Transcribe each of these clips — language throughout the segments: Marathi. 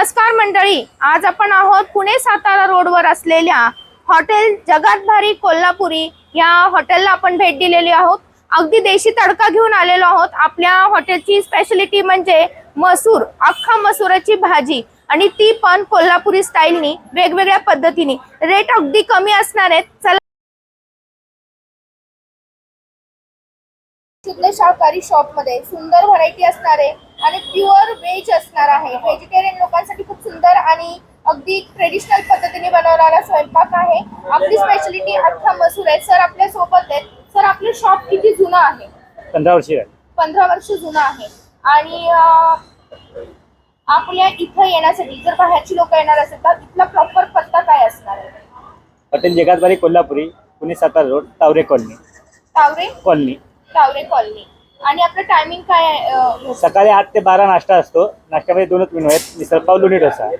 नमस्कार मंडळी आज आपण आहोत पुणे सातारा रोडवर असलेल्या हॉटेल जगात भारी कोल्हापुरी या हॉटेलला आपण भेट दिलेली आहोत. अगदी देशी तडका घेऊन आलेलो आहोत. आपल्या हॉटेलची स्पेशलिटी म्हणजे मसूर अख्खा मसुराची भाजी. आणि ती पण कोल्हापुरी स्टाईलनी वेगवेगळ्या पद्धतीने. रेट अगदी कमी असणार आहेत. चला शुद्ध शाकाहारी शॉपमध्ये सुंदर व्हरायटी असणार आहे आणि प्युअर व्हेज असणार आहे. व्हेजिटेरियन लोकांसाठी खूप सुंदर आणि अगदी ट्रेडिशनल पद्धतीने बनवणारा स्वयंपाक आहे. आपली स्पेशलिटी अख्खा मसूर आहे. सर आपल्यासोबत आहेत. सर आपलं शॉप किती जुनं आहे? पंधरा वर्षी पंधरा वर्ष जुनं आहे. आणि अं, आपल्या इथं येण्यासाठी जर बाहेरची लोक येणार असेल तर इथला प्रॉपर पत्ता काय असणार आहे? Hotel जगातबारी Kolhapuri Pune Satara road Taware colony. Taware? Colony. Taware colony. आणि आपलं टायमिंग काय आहे सकाळी आठ ते बारा नाश्ता असतो. नाश्त्यामध्ये दोनच मेनू आहेत. मिसळपाव लोणी डोसा.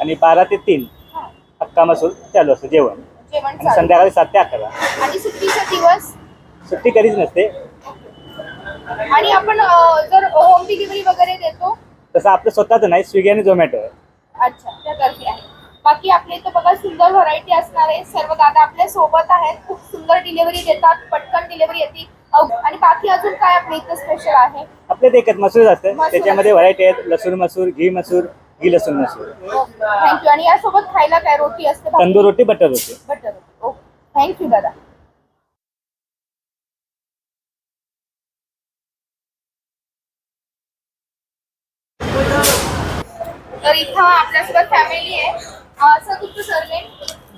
आणि बारा ते तीन हक्का मसूर चालू असतं जेवण. जेवण आणि चालू. संध्याकाळी सात ते अकरा. आणि सुट्टीचा दिवस? सुट्टी कधीच नसते. आणि आपण अं, जर होम डिलिव्हरी वगैरे देतो? तसं आपलं स्वतःचं नाही स्विगी आणि झोमॅटो आहे. अच्छा त्यातर्फे आहे. बाकी आपल्या इथं बघा सुंदर व्हरायटी असणार आहे सर्व दादा आपल्यासोबत आहेत. खूप सुंदर डिलिव्हरी देतात पटकन डिलिव्हरी येते. आणि बाकी अजून काय आपल्या इथं स्पेशल आहे? आपल्यात एकच मसूर असतं. मसूर. त्याच्यामध्ये व्हरायटी आहेत लसूण मसूर घी मसूर घी लसूण मसूर. थँक्यू आणि यासोबत खायला काय रोटी असते तंदूर रोटी बटर रोटी. बटर ओके थँक्यू दादा. तर इथं आपल्यासोबत फॅमिली आहे. अं, सर तुमचं सरनेम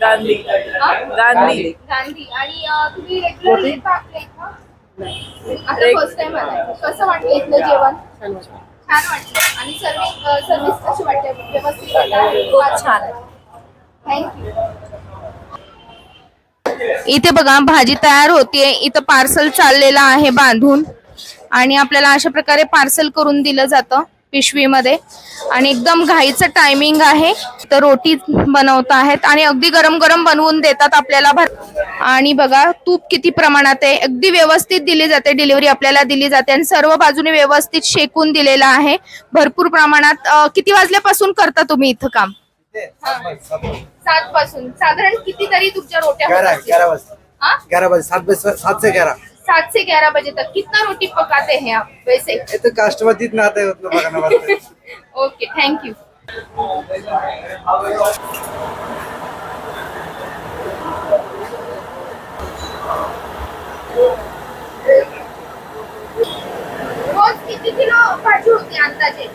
गांधी. हा? गांधी. गांधी. आणि अं, तुम्ही रेग्युलर येता आपल्या इथं फर्स्ट टाइम आलाय. कसं वाटलं इथलं जेवण? छान वाटलं. आणि सर्विस सर्विस कशी वाटते व्यवस्थित खूप छान आहे थँक्यू इथे बघा भाजी तयार होतीये. इथं पार्सल चाललेलं आहे बांधून. आणि आपल्याला अशा प्रकारे पार्सल करून दिलं जातं. पिशवीमध्ये. आणि एकदम घाईचं टायमिंग आहे. तर रोटी बनवत आहेत. आणि अगदी गरम गरम बनवून देतात आपल्याला भर आणि बघा तूप किती प्रमाणात आहे. अगदी व्यवस्थित दिली जाते. डिलिव्हरी आपल्याला दिली जाते. आणि सर्व बाजूने व्यवस्थित शेकून दिलेलं आहे. भरपूर प्रमाणात किती वाजल्यापासून करता तुम्ही इथं काम? सात पासून. साधारण किती तरी तुमच्या रोट्या सात सात से ग्यारह सात से ग्यारह बजे तक कितना रोटी पकाते हैं आप वैसे? ये तो कस्टमर जितना आता है उतना पकाना पड़ता है। ओके थैंक यू रोज किती किलो भाजी होती अंदाजे?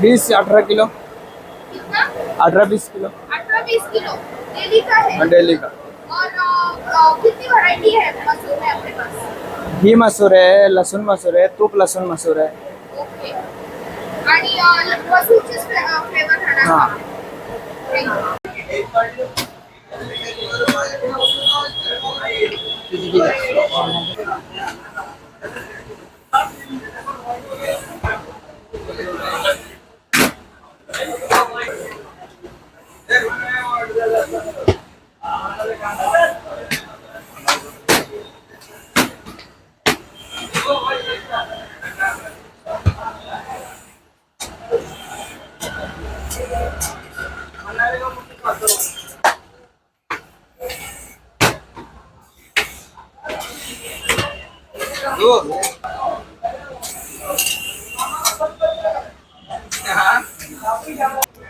बीस अठारह किलो। कितना? अठारह बीस किलो। अठारह बीस किलो। डेली का है डेली का। और कितनी वैरायटी है मसूर में अपने पास? घी मसूर है लहसुन मसूर है तूप लहसुन मसूर है। ओके आणि फ्लेवर हा.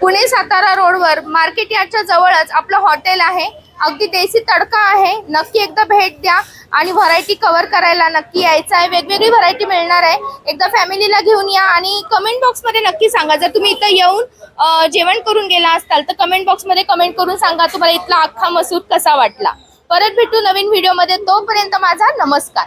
पुणे सातारा रोडवर मार्केट यार्डच्या जवळच आपलं हॉटेल आहे. अगदी देसी तडका आहे. नक्की एकदा भेट द्या. आणि व्हरायटी कव्हर करायला नक्की यायचं आहे. वेगवेगळी व्हरायटी मिळणार आहे. एकदा फॅमिलीला घेऊन या आणि कमेंट बॉक्समध्ये नक्की सांगा. जर तुम्ही इथं येऊन जेवण करून गेला असताल तर कमेंट बॉक्समध्ये कमेंट करून सांगा तुम्हाला इथला अख्खा मसूद कसा वाटला. परत भेटू नवीन व्हिडिओमध्ये तोपर्यंत माझा नमस्कार.